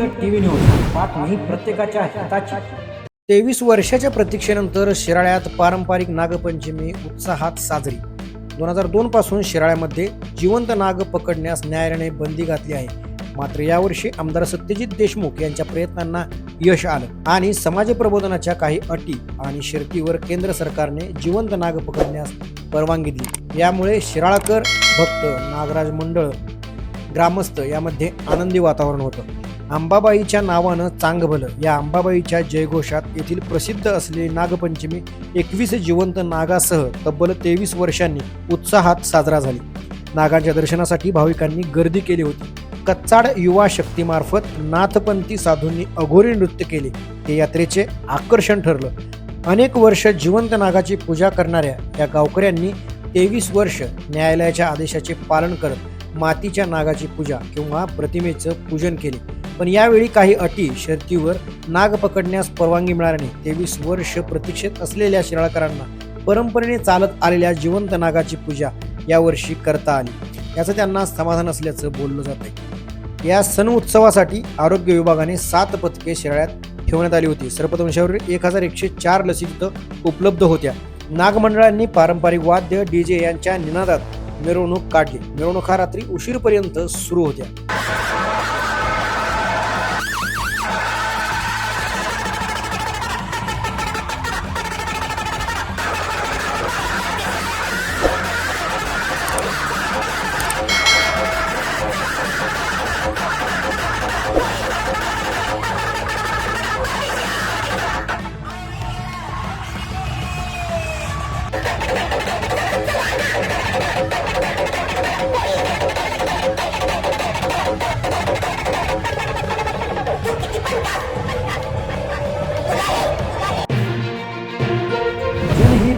जनहित TV news बातमी प्रत्येकाच्या हिताची. तेवीस वर्षाच्या प्रतीक्षेनंतर शिराळ्यात पारंपरिक नागपंचमी उत्साहात साजरी. दोन हजार दोन पासून शिराळ्यामध्ये जिवंत नाग पकडण्यास न्यायालयाने बंदी घातली आहे. मात्र यावर्षी आमदार सत्यजित देशमुख यांच्या प्रयत्नांना यश आलं आणि समाज प्रबोधनाच्या काही अटी आणि शर्तीवर केंद्र सरकारने जिवंत नाग पकडण्यास परवानगी दिली. यामुळे शिराळकर भक्त नागराज मंडळ ग्रामस्थ यामध्ये आनंदी वातावरण होतं. अंबाबाईच्या नावानं चांगभलं या अंबाबाईच्या जयघोषात येथील प्रसिद्ध असलेली नागपंचमी एकवीस जिवंत नागासह तब्बल तेवीस वर्षांनी उत्साहात साजरा झाली. नागांच्या दर्शनासाठी भाविकांनी गर्दी केली होती. कच्चाड युवा शक्तीमार्फत नाथपंथी साधूंनी अघोरी नृत्य केले. हे यात्रेचे आकर्षण ठरलं. अनेक वर्ष जिवंत नागाची पूजा करणाऱ्या या गावकऱ्यांनी तेवीस वर्ष न्यायालयाच्या आदेशाचे पालन करत मातीच्या नागाची पूजा किंवा प्रतिमेचं पूजन केले. पण यावेळी काही अटी शर्तीवर नाग पकडण्यास परवानगी मिळाल्याने तेवीस वर्ष प्रतीक्षेत असलेल्या शिराळकरांना परंपरेने चालत आलेल्या जिवंत नागाची पूजा यावर्षी करता आली. याचं त्यांना समाधान असल्याचं बोललं जात आहे या सण उत्सवासाठी आरोग्य विभागाने सात पथके शिराळ्यात ठेवण्यात आली होती. सर्पदंशावर एक हजार एकशे चार लसी तिथं उपलब्ध होत्या. नागमंडळांनी पारंपरिक वाद्य डी जे यांच्या निनादात मिरवणूक काढली. मिरवणुका रात्री उशीरपर्यंत सुरू होत्या.